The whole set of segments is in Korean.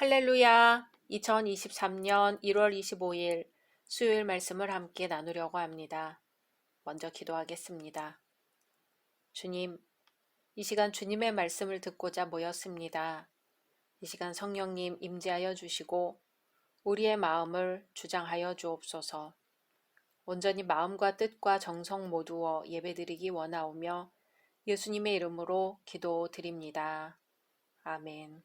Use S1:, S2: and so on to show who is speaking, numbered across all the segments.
S1: 할렐루야! 2023년 1월 25일 수요일 말씀을 함께 나누려고 합니다. 먼저 기도하겠습니다. 주님, 이 시간 주님의 말씀을 듣고자 모였습니다. 이 시간 성령님 임재하여 주시고 우리의 마음을 주장하여 주옵소서. 온전히 마음과 뜻과 정성 모두어 예배드리기 원하오며 예수님의 이름으로 기도드립니다. 아멘.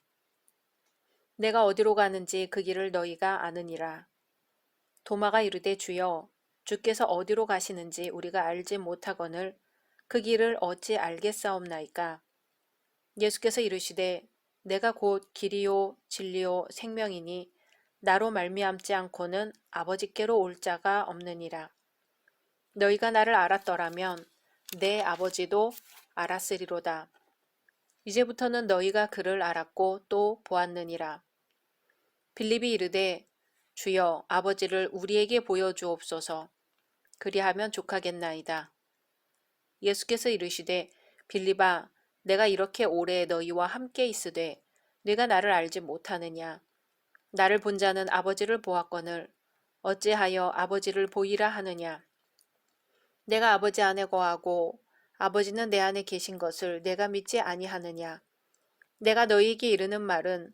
S1: 내가 어디로 가는지 그 길을 너희가 아느니라. 도마가 이르되 주여 주께서 어디로 가시는지 우리가 알지 못하거늘 그 길을 어찌 알겠사옵나이까. 예수께서 이르시되 내가 곧 길이요 진리요 생명이니 나로 말미암지 않고는 아버지께로 올 자가 없느니라. 너희가 나를 알았더라면 내 아버지도 알았으리로다. 이제부터는 너희가 그를 알았고 또 보았느니라. 빌립이 이르되 주여 아버지를 우리에게 보여주옵소서. 그리하면 족하겠나이다. 예수께서 이르시되 빌립아 내가 이렇게 오래 너희와 함께 있으되 네가 나를 알지 못하느냐. 나를 본 자는 아버지를 보았거늘 어찌하여 아버지를 보이라 하느냐. 내가 아버지 안에 거하고 아버지는 내 안에 계신 것을 내가 믿지 아니하느냐. 내가 너희에게 이르는 말은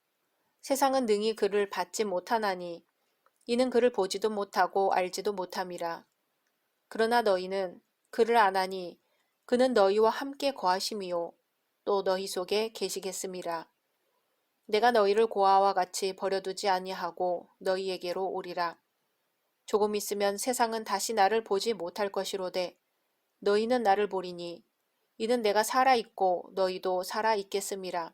S1: 세상은 능히 그를 받지 못하나니 이는 그를 보지도 못하고 알지도 못함이라. 그러나 너희는 그를 아나니 그는 너희와 함께 거하심이요 또 너희 속에 계시겠음이라. 내가 너희를 고아와 같이 버려두지 아니하고 너희에게로 오리라. 조금 있으면 세상은 다시 나를 보지 못할 것이로되 너희는 나를 보리니 이는 내가 살아 있고 너희도 살아 있겠음이라.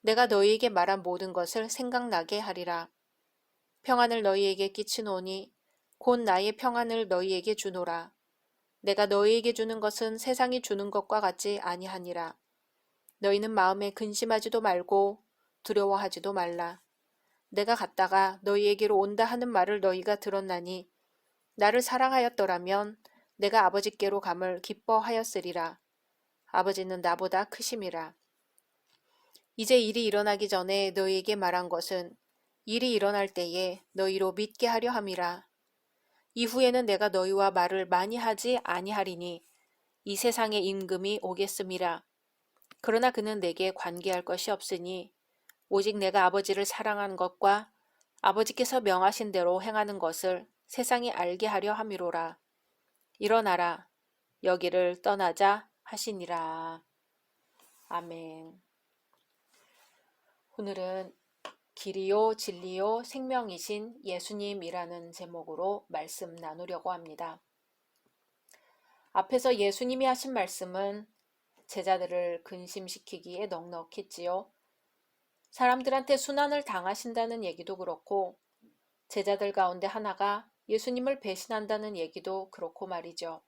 S1: 내가 너희에게 말한 모든 것을 생각나게 하리라. 평안을 너희에게 끼치노니 곧 나의 평안을 너희에게 주노라. 내가 너희에게 주는 것은 세상이 주는 것과 같지 아니하니라. 너희는 마음에 근심하지도 말고 두려워하지도 말라. 내가 갔다가 너희에게로 온다 하는 말을 너희가 들었나니 나를 사랑하였더라면 내가 아버지께로 감을 기뻐하였으리라. 아버지는 나보다 크심이라. 이제 일이 일어나기 전에 너희에게 말한 것은 일이 일어날 때에 너희로 믿게 하려 함이라. 이후에는 내가 너희와 말을 많이 하지 아니하리니 이 세상의 임금이 오겠음이라. 그러나 그는 내게 관계할 것이 없으니 오직 내가 아버지를 사랑한 것과 아버지께서 명하신 대로 행하는 것을 세상이 알게 하려 함이로라. 일어나라. 여기를 떠나자 하시니라. 아멘. 오늘은 길이요 진리요 생명이신 예수님이라는 제목으로 말씀 나누려고 합니다. 앞에서 예수님이 하신 말씀은 제자들을 근심시키기에 넉넉했지요. 사람들한테 순환을 당하신다는 얘기도 그렇고 제자들 가운데 하나가 예수님을 배신한다는 얘기도 그렇고 말이죠.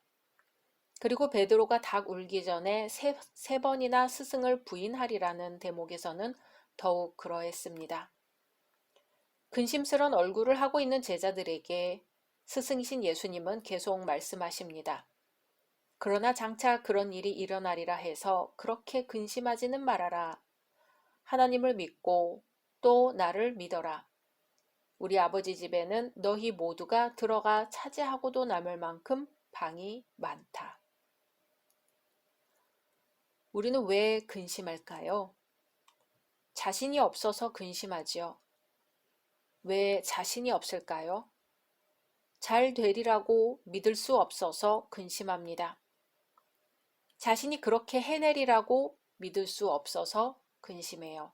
S1: 그리고 베드로가 닭 울기 전에 세, 세 번이나 스승을 부인하리라는 대목에서는 더욱 그러했습니다. 근심스런 얼굴을 하고 있는 제자들에게 스승이신 예수님은 계속 말씀하십니다. 그러나 장차 그런 일이 일어나리라 해서 그렇게 근심하지는 말아라. 하나님을 믿고 또 나를 믿어라. 우리 아버지 집에는 너희 모두가 들어가 차지하고도 남을 만큼 방이 많다. 우리는 왜 근심할까요? 자신이 없어서 근심하지요. 왜 자신이 없을까요? 잘 되리라고 믿을 수 없어서 근심합니다. 자신이 그렇게 해내리라고 믿을 수 없어서 근심해요.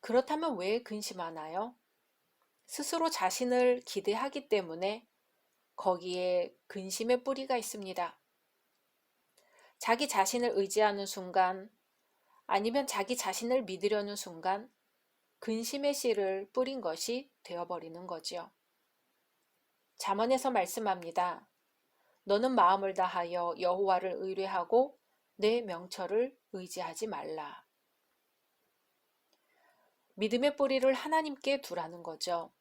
S1: 그렇다면 왜 근심하나요? 스스로 자신을 기대하기 때문에 거기에 근심의 뿌리가 있습니다. 자기 자신을 의지하는 순간 아니면 자기 자신을 믿으려는 순간 근심의 씨를 뿌린 것이 되어버리는 거지요. 잠언에서 말씀합니다. 너는 마음을 다하여 여호와를 의뢰하고 내 명철을 의지하지 말라. 믿음의 뿌리를 하나님께 두라는 거죠.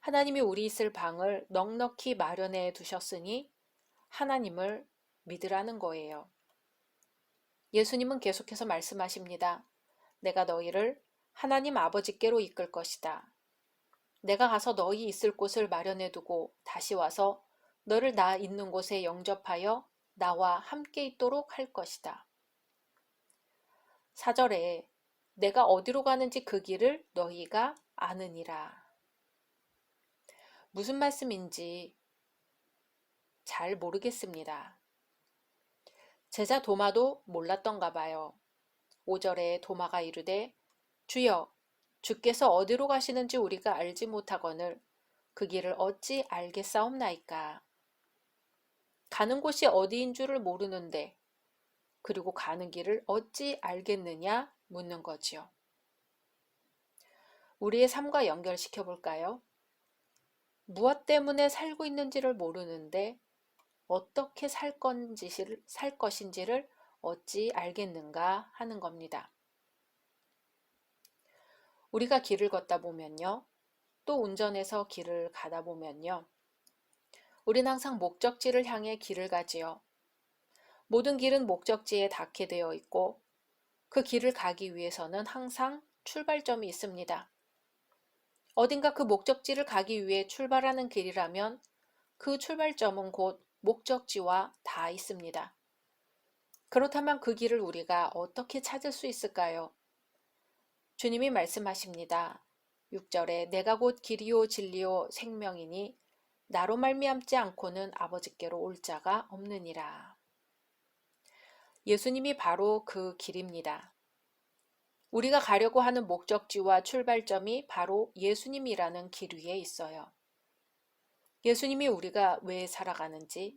S1: 하나님이 우리 있을 방을 넉넉히 마련해 두셨으니 하나님을 믿으라는 거예요. 예수님은 계속해서 말씀하십니다. 내가 너희를 하나님 아버지께로 이끌 것이다. 내가 가서 너희 있을 곳을 마련해 두고 다시 와서 너를 나 있는 곳에 영접하여 나와 함께 있도록 할 것이다. 사절에 내가 어디로 가는지 그 길을 너희가 아느니라. 무슨 말씀인지 잘 모르겠습니다. 제자 도마도 몰랐던가 봐요. 5절에 도마가 이르되 주여 주께서 어디로 가시는지 우리가 알지 못하거늘 그 길을 어찌 알겠사옵나이까. 가는 곳이 어디인 줄을 모르는데 그리고 가는 길을 어찌 알겠느냐 묻는 거지요. 우리의 삶과 연결시켜 볼까요? 무엇 때문에 살고 있는지를 모르는데 어떻게 살 건지를 살 것인지를 어찌 알겠는가 하는 겁니다. 우리가 길을 걷다 보면요. 또 운전해서 길을 가다 보면요. 우린 항상 목적지를 향해 길을 가지요. 모든 길은 목적지에 닿게 되어 있고 그 길을 가기 위해서는 항상 출발점이 있습니다. 어딘가 그 목적지를 가기 위해 출발하는 길이라면 그 출발점은 곧 목적지와 다 있습니다. 그렇다면 그 길을 우리가 어떻게 찾을 수 있을까요? 주님이 말씀하십니다. 6절에 내가 곧 길이요 진리요 생명이니 나로 말미암지 않고는 아버지께로 올 자가 없느니라. 예수님이 바로 그 길입니다. 우리가 가려고 하는 목적지와 출발점이 바로 예수님이라는 길 위에 있어요. 예수님이 우리가 왜 살아가는지,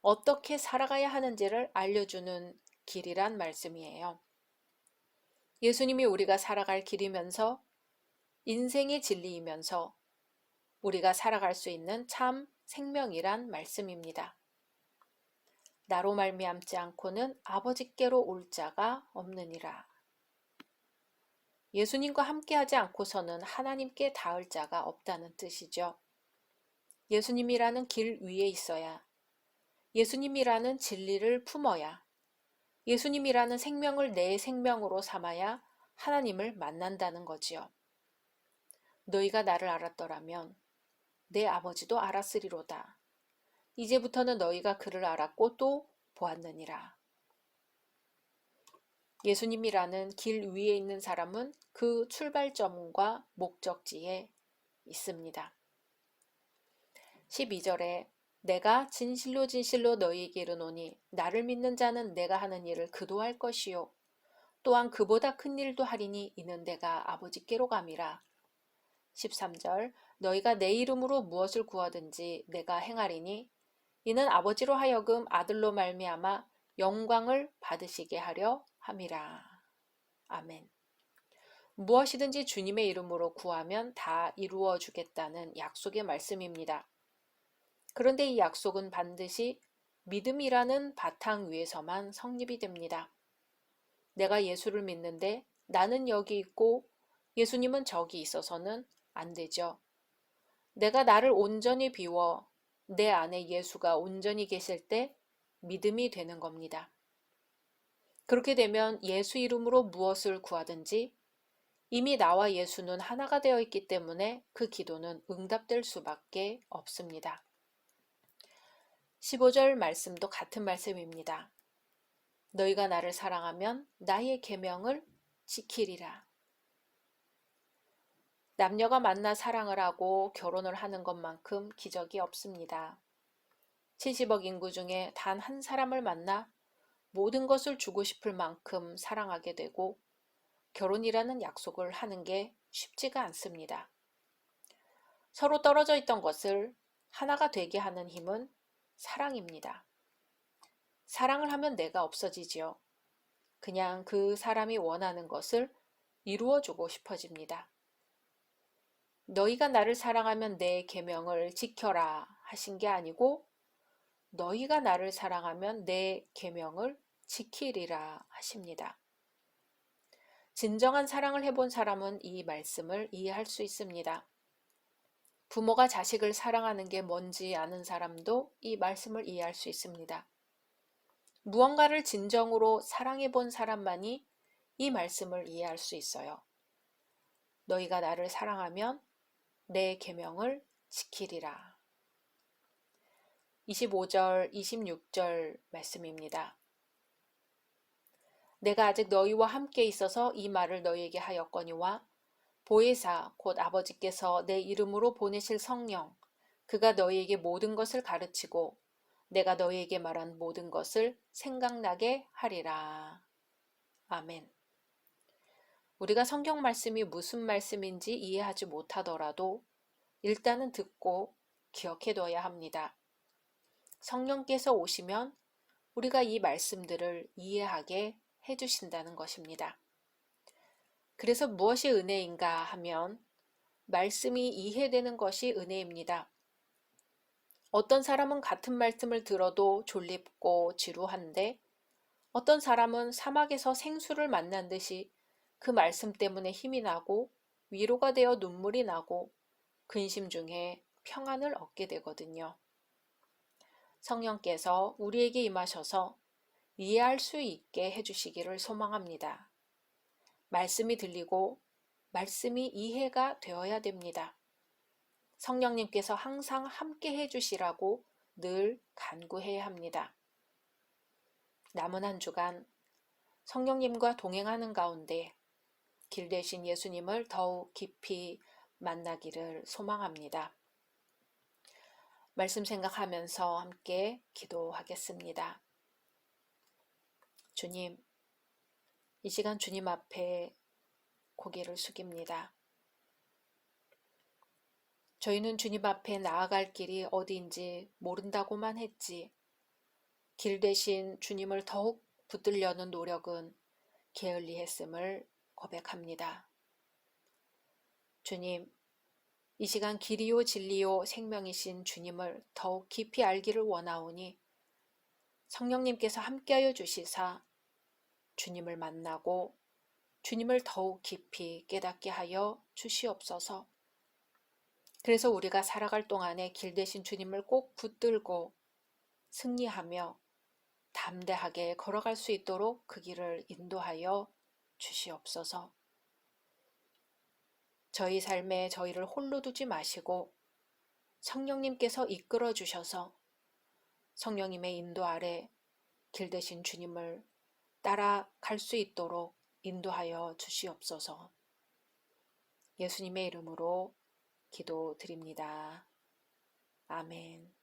S1: 어떻게 살아가야 하는지를 알려주는 길이란 말씀이에요. 예수님이 우리가 살아갈 길이면서 인생의 진리이면서 우리가 살아갈 수 있는 참 생명이란 말씀입니다. 나로 말미암지 않고는 아버지께로 올 자가 없느니라. 예수님과 함께하지 않고서는 하나님께 닿을 자가 없다는 뜻이죠. 예수님이라는 길 위에 있어야, 예수님이라는 진리를 품어야, 예수님이라는 생명을 내 생명으로 삼아야 하나님을 만난다는 거지요. 너희가 나를 알았더라면 내 아버지도 알았으리로다. 이제부터는 너희가 그를 알았고 또 보았느니라. 예수님이라는 길 위에 있는 사람은 그 출발점과 목적지에 있습니다. 12절에 내가 진실로 진실로 너희에게 이르노니 나를 믿는 자는 내가 하는 일을 그도 할 것이요 또한 그보다 큰 일도 하리니 이는 내가 아버지께로 감이라. 13절 너희가 내 이름으로 무엇을 구하든지 내가 행하리니 이는 아버지로 하여금 아들로 말미암아 영광을 받으시게 하려 함이라. 아멘. 무엇이든지 주님의 이름으로 구하면 다 이루어 주겠다는 약속의 말씀입니다. 그런데 이 약속은 반드시 믿음이라는 바탕 위에서만 성립이 됩니다. 내가 예수를 믿는데 나는 여기 있고 예수님은 저기 있어서는 안 되죠. 내가 나를 온전히 비워 내 안에 예수가 온전히 계실 때 믿음이 되는 겁니다. 그렇게 되면 예수 이름으로 무엇을 구하든지 이미 나와 예수는 하나가 되어 있기 때문에 그 기도는 응답될 수밖에 없습니다. 15절 말씀도 같은 말씀입니다. 너희가 나를 사랑하면 나의 계명을 지키리라. 남녀가 만나 사랑을 하고 결혼을 하는 것만큼 기적이 없습니다. 70억 인구 중에 단 한 사람을 만나 모든 것을 주고 싶을 만큼 사랑하게 되고 결혼이라는 약속을 하는 게 쉽지가 않습니다. 서로 떨어져 있던 것을 하나가 되게 하는 힘은 사랑입니다. 사랑을 하면 내가 없어지지요. 그냥 그 사람이 원하는 것을 이루어 주고 싶어집니다. 너희가 나를 사랑하면 내 계명을 지켜라 하신 게 아니고 너희가 나를 사랑하면 내 계명을 지키리라 하십니다. 진정한 사랑을 해본 사람은 이 말씀을 이해할 수 있습니다. 부모가 자식을 사랑하는 게 뭔지 아는 사람도 이 말씀을 이해할 수 있습니다. 무언가를 진정으로 사랑해 본 사람만이 이 말씀을 이해할 수 있어요. 너희가 나를 사랑하면 내 계명을 지키리라. 25절, 26절 말씀입니다. 내가 아직 너희와 함께 있어서 이 말을 너희에게 하였거니와 보혜사 곧 아버지께서 내 이름으로 보내실 성령 그가 너희에게 모든 것을 가르치고 내가 너희에게 말한 모든 것을 생각나게 하리라. 아멘. 우리가 성경 말씀이 무슨 말씀인지 이해하지 못하더라도 일단은 듣고 기억해둬야 합니다. 성령께서 오시면 우리가 이 말씀들을 이해하게 해주신다는 것입니다. 그래서 무엇이 은혜인가 하면 말씀이 이해되는 것이 은혜입니다. 어떤 사람은 같은 말씀을 들어도 졸립고 지루한데 어떤 사람은 사막에서 생수를 만난 듯이 그 말씀 때문에 힘이 나고 위로가 되어 눈물이 나고 근심 중에 평안을 얻게 되거든요. 성령께서 우리에게 임하셔서 이해할 수 있게 해주시기를 소망합니다. 말씀이 들리고 말씀이 이해가 되어야 됩니다. 성령님께서 항상 함께 해주시라고 늘 간구해야 합니다. 남은 한 주간 성령님과 동행하는 가운데 길 대신 예수님을 더욱 깊이 만나기를 소망합니다. 말씀 생각하면서 함께 기도하겠습니다. 주님, 이 시간 주님 앞에 고개를 숙입니다. 저희는 주님 앞에 나아갈 길이 어디인지 모른다고만 했지. 길 대신 주님을 더욱 붙들려는 노력은 게을리했음을 고백합니다. 주님, 이 시간 길이요 진리요 생명이신 주님을 더욱 깊이 알기를 원하오니 성령님께서 함께하여 주시사 주님을 만나고 주님을 더욱 깊이 깨닫게 하여 주시옵소서. 그래서 우리가 살아갈 동안에 길 대신 주님을 꼭 붙들고 승리하며 담대하게 걸어갈 수 있도록 그 길을 인도하여 주시옵소서. 저희 삶에 저희를 홀로 두지 마시고 성령님께서 이끌어 주셔서 성령님의 인도 아래 길 대신 주님을 따라갈 수 있도록 인도하여 주시옵소서. 예수님의 이름으로 기도드립니다. 아멘.